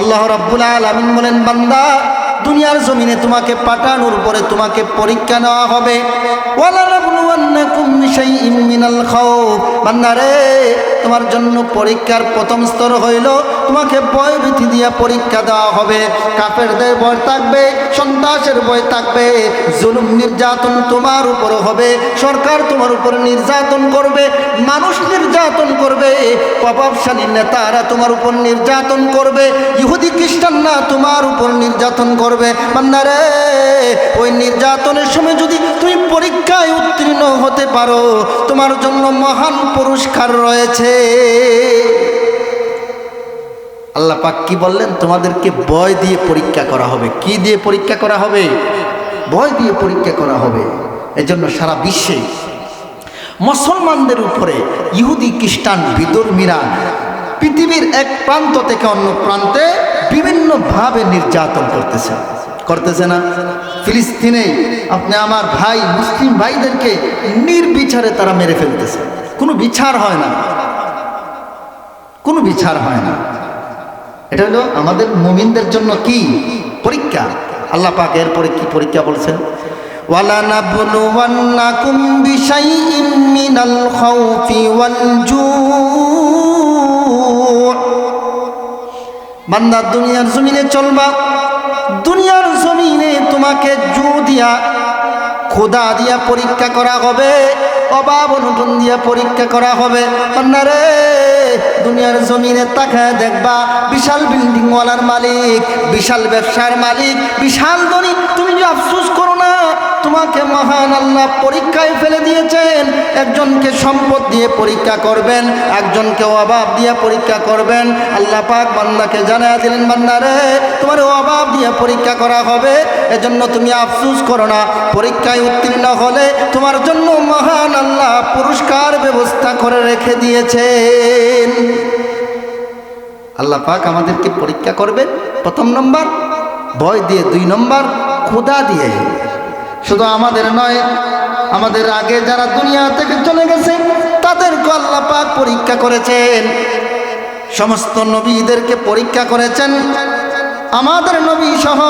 আল্লাহ রাব্বুল আলামিন বলেন, বান্দা, দুনিয়ার জমিনে তোমাকে পাঠানোর পরে তোমাকে পরীক্ষা নেওয়া হবে। ওয়ালা নাবলুওয়ান্নাকুম বিশাইইন মিনাল খাউফ। বান্দা রে, তোমার জন্য পরীক্ষার প্রথম স্তর হইল তোমাকে ভয় ভীতি দিয়া পরীক্ষা দেওয়া হবে। কাফেরদের ভয় থাকবে, সন্ত্রাসের ভয় থাকবে। জুলুম নির্যাতন তোমার উপর হবে, সরকার তোমার উপর নির্যাতন করবে, মানুষ নির্যাতন করবে, প্রভাবশালী নেতারা তোমার উপর নির্যাতন করবে, ইহুদি খ্রিস্টানরা তোমার উপর নির্যাতন করবে। বান্দারে, ওই নির্যাতনের সময় যদি তুমি পরীক্ষায় উত্তীর্ণ হতে পারো, তোমার জন্য মহান পুরস্কার রয়েছে। আল্লাহ পাক কি বললেন? তোমাদেরকে ভয় দিয়ে পরীক্ষা করা হবে। কি দিয়ে পরীক্ষা করা হবে? ভয় দিয়ে পরীক্ষা করা হবে। এজন্য সারা বিশ্বে মুসলমানদের উপরে ইহুদি, খ্রিস্টান বিধর্মীরা পৃথিবীর এক প্রান্ত থেকে অন্য প্রান্তে বিভিন্নভাবে নির্যাতন করতেছে। করতেছে না? ফিলিস্তিনে আপনি আমার ভাই, মুসলিম ভাইদেরকে নির্বিচারে তারা মেরে ফেলতেছে। কোনো বিচার হয় না। কোনো বিচার হয় না। এটা হলো আমাদের মুমিনদের জন্য কি? পরীক্ষা। আল্লাহ পাক এরপরে কি পরীক্ষা বলছেন? বান্দা দুনিয়ার জমিনে চলবা, দুনিয়ার জমিনে তোমাকে জু দিয়া, খোদা দিয়া পরীক্ষা করা হবে অভাব অনুটন দিয়া পরীক্ষা করা হবে। বান্দারে দুনিয়ার জমিনে তাকায় দেখবা, বিশাল বিল্ডিং ওয়ালার মালিক, বিশাল ব্যবসার মালিক, বিশাল ধনী। তুমি যে আফসোস করো না তোমাকে মহান আল্লাহ পরীক্ষায় ফেলে দিয়েছেন। একজনকে সম্পদ দিয়ে পরীক্ষা করবেন, একজনকে অভাব দিয়ে পরীক্ষা করবেন। আল্লাহ পাক বান্দাকে জানায় দিলেন বান্দারে তোমার অভাব দিয়ে পরীক্ষা করা হবে, এজন্য তুমি আফসোস করো না। পরীক্ষায় উত্তীর্ণ হলে তোমার জন্য মহান আল্লাহ পুরস্কার ব্যবস্থা করে রেখে দিয়েছেন। আল্লাহ পাক আমাদেরকে পরীক্ষা করবেন। প্রথম নম্বর, ভয় দিয়ে। দুই নম্বর ক্ষুদা দিয়ে। শুধু আমাদের নয়, আমাদের আগে যারা দুনিয়া থেকে চলে গেছে তাদেরকে আল্লাহ পাক পরীক্ষা করেছেন। সমস্ত নবীদেরকে পরীক্ষা করেছেন। আমাদের নবী সহ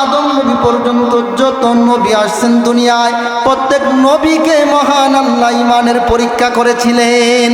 আদম নবী পর্যন্ত যত নবী আসছেন দুনিয়ায়, প্রত্যেক নবীকে মহান আল্লাহ ইমানের পরীক্ষা করেছিলেন।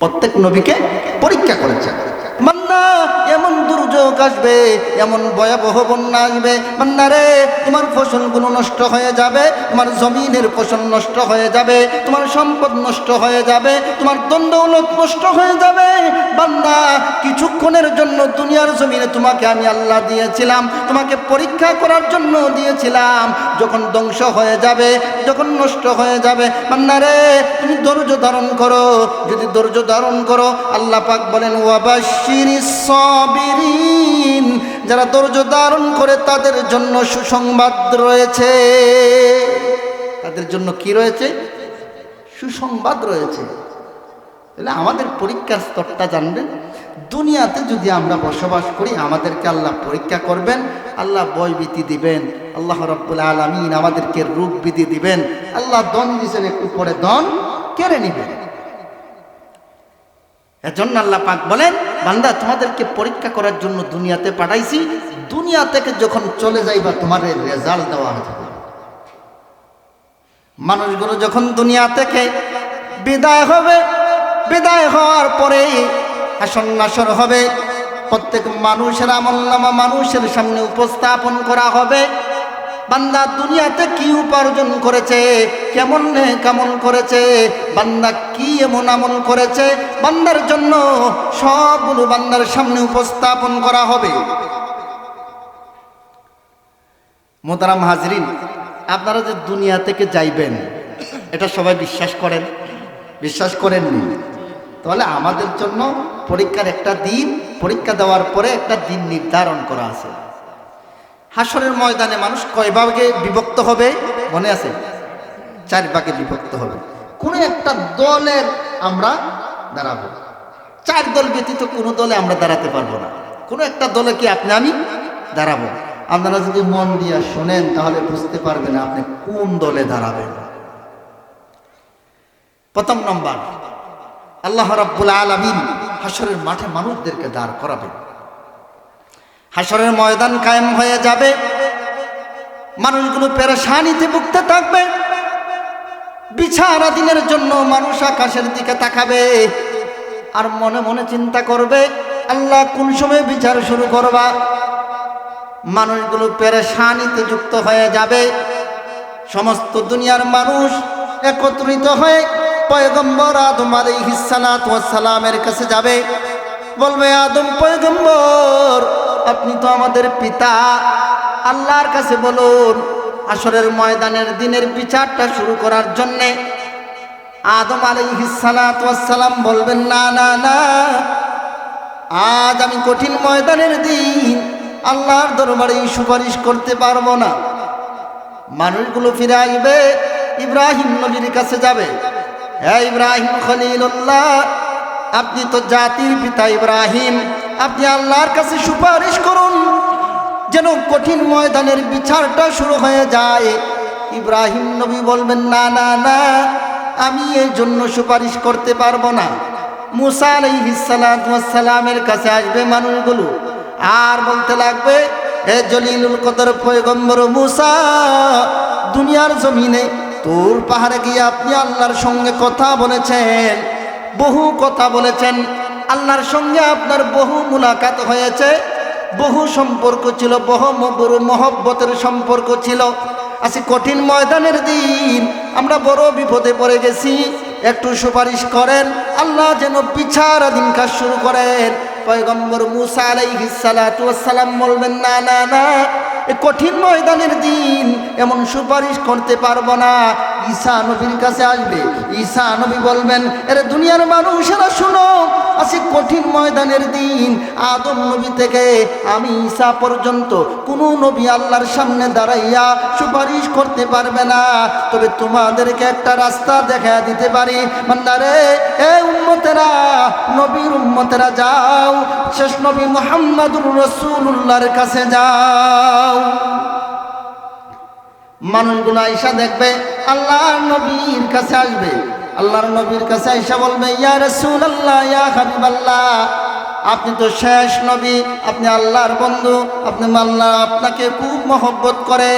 প্রত্যেক নবীকে পরীক্ষা করেছেন। মান্না এমন দুর্যোগ আসবে, এমন ভয়াবহ বন্যা আসবে। মান্না রে তোমার ফসলগুলো নষ্ট হয়ে যাবে, তোমার জমিনের ফসল নষ্ট হয়ে যাবে, তোমার সম্পদ নষ্ট হয়ে যাবে, তোমার দণ্ডৌলত নষ্ট হয়ে যাবে। বান্দা, কিছুক্ষণের জন্য দুনিয়ার জমিনে তোমাকে আমি আল্লাহ দিয়েছিলাম, তোমাকে পরীক্ষা করার জন্য দিয়েছিলাম। যখন ধ্বংস হয়ে যাবে, যখন নষ্ট হয়ে যাবে বান্দা রে তুমি ধৈর্য ধারণ করো। যদি ধৈর্য ধারণ করো, আল্লাহ পাক বলেন, ওয়াবাশিরিস সাবিরিন, যারা ধৈর্য ধারণ করে তাদের জন্য সুসংবাদ রয়েছে। তাদের জন্য কি রয়েছে? সুসংবাদ রয়েছে। তাহলে আমাদের পরীক্ষার স্তরটা জানবেন। দুনিয়াতে যদি আমরা বসবাস করি, আমাদেরকে আল্লাহ পরীক্ষা করবেন, আল্লাহ বয়ভীতি দিবেন, আল্লাহ রব্বুল আলমিন আমাদেরকে রূপ বিধি দিবেন, আল্লাহ দন দিয়েছেন একটু পরে দন কেড়ে নিবেন। এজন্য আল্লাহ পাক বলেন বান্দা, তোমাদেরকে পরীক্ষা করার জন্য দুনিয়াতে পাঠাইছি। দুনিয়া থেকে যখন চলে যাইবা, তোমার রেজাল্ট দেওয়া হবে। মানুষগুলো যখন দুনিয়া থেকে বিদায় হবে, বিদায় হওয়ার পরে আসন নাসর হবে। প্রত্যেক মানুষের আমল্লামা মানুষের সামনে উপস্থাপন করা হবে। বান্দা দুনিয়াতে কি উপার্জন করেছে? কেমন কেমন করেছে? বান্দা কি এমন আমল করেছে? বান্দার জন্য সবগুলো বান্দার সামনে উপস্থাপন করা হবে। মোতারাম হাজরিন, আপনারা যে দুনিয়া থেকে যাইবেন, এটা সবাই বিশ্বাস করেন? বিশ্বাস করেননি? তাহলে আমাদের জন্য পরীক্ষার একটা দিন, পরীক্ষা দেওয়ার পরে একটা দিন নির্ধারণ করা আছে। হাসরের ময়দানে মানুষ কয় ভাগে বিভক্ত হবে? মনে আছে? চার ভাগে বিভক্ত হবে। কোনো একটা দলের আমরা দাঁড়াবো। চার দল ব্যতীত কোনো দলে আমরা দাঁড়াতে পারব না। কোনো একটা দলে কি আপনি আমি দাঁড়াবো? আপনারা যদি মন দিয়া শোনেন, তাহলে বুঝতে পারবেন আপনি কোন দলে দাঁড়াবেন। প্রথম নম্বর, আল্লাহ রাব্বুল আলামিন হাসরের মাঠে মানুষদেরকে দাঁড় করাবেন। হাসরের ময়দান কায়েম হয়ে যাবে। মানুষগুলো পেরেশানিতে ভুগতে থাকবে। বিছানা দিনের জন্য মানুষ আকাশের দিকে তাকাবে আর মনে মনে চিন্তা করবে, আল্লাহ কোন সময় বিচার শুরু করবা? মানুষগুলো পেরেশানিতে যুক্ত হয়ে যাবে। সমস্ত দুনিয়ার মানুষ একত্রিত হয়ে পয়গম্বর আদম সালামের কাছে যাবে। বলবে, আদম পয়গম্বর আপনি তো আমাদের পিতা। আল্লাহর কাছে বলুন, আসরের ময়দানের দিনের বিচারটা শুরু করার জন্যে আদম সালাম বলবেন, না না না। আজ আমি কঠিন ময়দানের দিন। আল্লাহর দরবারে সুপারিশ করতে পারব না। মানুষগুলো ফিরে আসবে ইব্রাহিম নবীর কাছে যাবে। হ্যাঁ ইব্রাহিম খলিল্লাহ আপনি তো জাতির পিতা ইব্রাহিম। আপনি আল্লাহর কাছে সুপারিশ করুন যেন কঠিন ময়দানের বিচারটা শুরু হয়ে যায়। ইব্রাহিম নবী বলবেন, না না না, আমি এই জন্য সুপারিশ করতে পারব না। মুসা আলাইহিসালামের কাছে আসবে মানুষগুলো। আর বলতে লাগবে, হে জলিলুল কদর পয়গম্বর মুসা, দুনিয়ার জমিনে তোর পাহাড়ে গিয়ে আপনি আল্লাহর সঙ্গে কথা বলেছেন, বহু কথা বলেছেন। আল্লাহর সঙ্গে আপনার বহু মুলাকাত হয়েছে। বহু সম্পর্ক ছিল, বহু মহব্বতের সম্পর্ক ছিল। আজকে কঠিন ময়দানের দিন, আমরা বড় বিপদে পড়ে গেছি। একটু সুপারিশ করেন, আল্লাহ যেন বিচারাধীন কাজ শুরু করেন। পয়গম্বর মুসা আলাইহিস সালাতু ওয়াসসালাম বলবেন, না না না কঠিন ময়দানের দিন এমন সুপারিশ করতে পারব না। ঈসা নবীর কাছে আসবে। ঈসা নবী বলবেন, এর দুনিয়ার মানুষেরা শুনো, আজকে কঠিন ময়দানের দিন। আদম নবী থেকে আমি ঈসা পর্যন্ত কোনো নবী আল্লাহর সামনে দাঁড়াইয়া সুপারিশ করতে পারবে না। তবে তোমাদেরকে একটা রাস্তা দেখা দিতে পারি। মান্নারে এ উম্মতেরা, নবীর উম্মতেরা যাও। শেষ নবী মোহাম্মদুর রসুল্লাহর কাছে যাও। মানুষগুলো আইসা দেখবে, আল্লাহর নবীর কাছে আসবে। আল্লাহর নবীর কাছে আইসা বলবে, ইয়া রসুল আল্লাহ ইয়া হাবিব আল্লাহ আপনি তো শেষ নবী, আপনি আল্লাহর বন্ধু, আপনি আল্লাহ আপনাকে খুব মহব্বত করে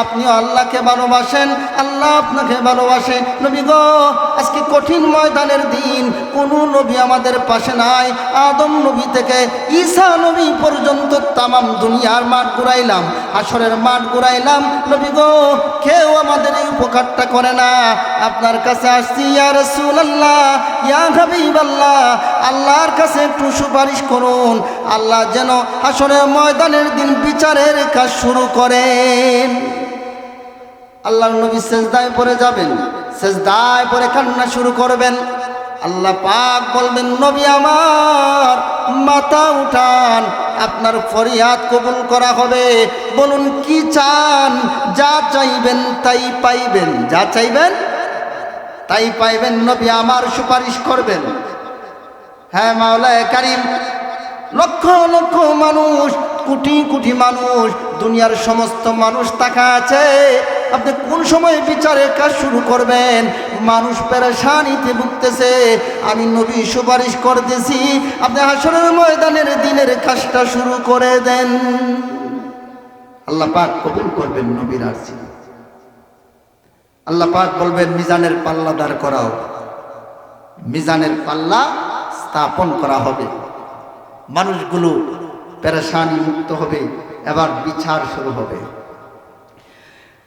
আপনিও আল্লাহকে ভালোবাসেন, আল্লাহ আপনাকে ভালোবাসে। নবী গো, আজকে কঠিন ময়দানের দিন, কোন নবী আমাদের পাশে নাই। আদম নবী থেকে ঈসা নবী পর্যন্ত তামাম দুনিয়ার মাঠ ঘুরাইলাম আসরের মাঠ ঘুরাইলাম। নবী গো, কেউ আমাদের এই উপকারটা করে না। আপনার কাছে আসছি, ইয়া রাসূলুল্লাহ, ইয়া হাবিবাল্লাহ, আল্লাহর কাছে একটু সুপারিশ করুন। আল্লাহ যেন আসরের ময়দানের দিন বিচারের কাজ শুরু করেন। আল্লাহর নবী সেজদায় পরে যাবেন, সেজদায় পরে কান্না শুরু করবেন। আল্লাহ পাক বলবেন, নবী আমার, মাথা উঠান, আপনার ফরিয়াদ কবুল করা হবে। বলুন, কি চান? যা চাইবেন তাই পাইবেন, যা চাইবেন তাই পাইবেন, নবী আমার সুপারিশ করবেন। হ্যাঁ মাওলায় কারিম, লক্ষ লক্ষ মানুষ, কোটি কোটি মানুষ, দুনিয়ার সমস্ত মানুষ তাকা আছে। আপনি কোন সময় বিচারের কাজ শুরু করবেন? মানুষ পেরেশানিতে ভুগতেছে। আমি নবী সুপারিশ করতেছি। আপনি হাসরের ময়দানের দিনের কাজটা শুরু করে দেন। আল্লাহ পাক কবুল করবেন নবীর আরসি আল্লাহ পাক বলবেন, মিজানের পাল্লা দাঁড় করাও। মিজানের পাল্লা স্থাপন করা হবে। মানুষগুলো পেরেশানি মুক্ত হবে। এবার বিচার শুরু হবে।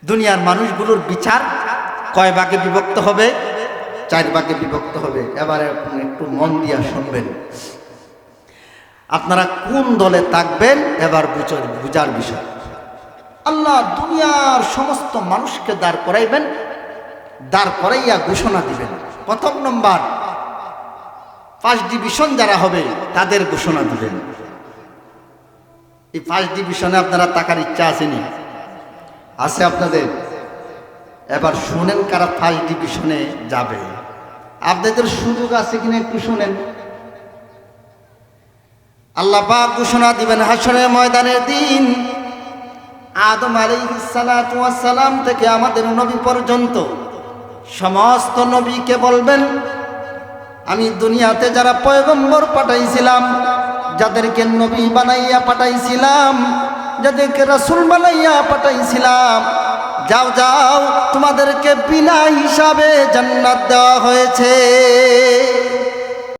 দুনিয়ার মানুষগুলোর বিচার কয় ভাগে বিভক্ত হবে? চার ভাগে বিভক্ত হবে। এবারে একটু মন দিয়া শুনবেন। আপনারা কোন দলে থাকবেন? এবার বুঝার বুঝার বিষয়। আল্লাহ দুনিয়ার সমস্ত মানুষকে দাঁড় করাইবেন, দাঁড় করাইয়া ঘোষণা দিবেন। প্রথম নম্বর ফার্স্ট ডিভিশন যারা হবে, তাদের ঘোষণা দিবেন। এই ফার্স্ট ডিভিশনে আপনারা টাকার ইচ্ছা আসেনি আছে আপনাদের? এবার শুনেন কারা ফার্স্ট ডিভিশনে যাবে। আপনাদের সুযোগ আছে কিনা একটু শুনেন। আল্লাহ পাক ঘোষণা দিবেন হাসনের ময়দানের দিন আদম সালাম থেকে আমাদের নবী পর্যন্ত সমস্ত নবীকে বলবেন, আমি দুনিয়াতে যারা পয়গম্বর পাঠাইছিলাম, যাদেরকে নবী বানাইয়া পাঠাইছিলাম যাদেরকে রসুল বানাইয়া পাঠাইছিলাম। যাও যাও তোমাদেরকে বিনা হিসাবে জান্নাত দেওয়া হয়েছে।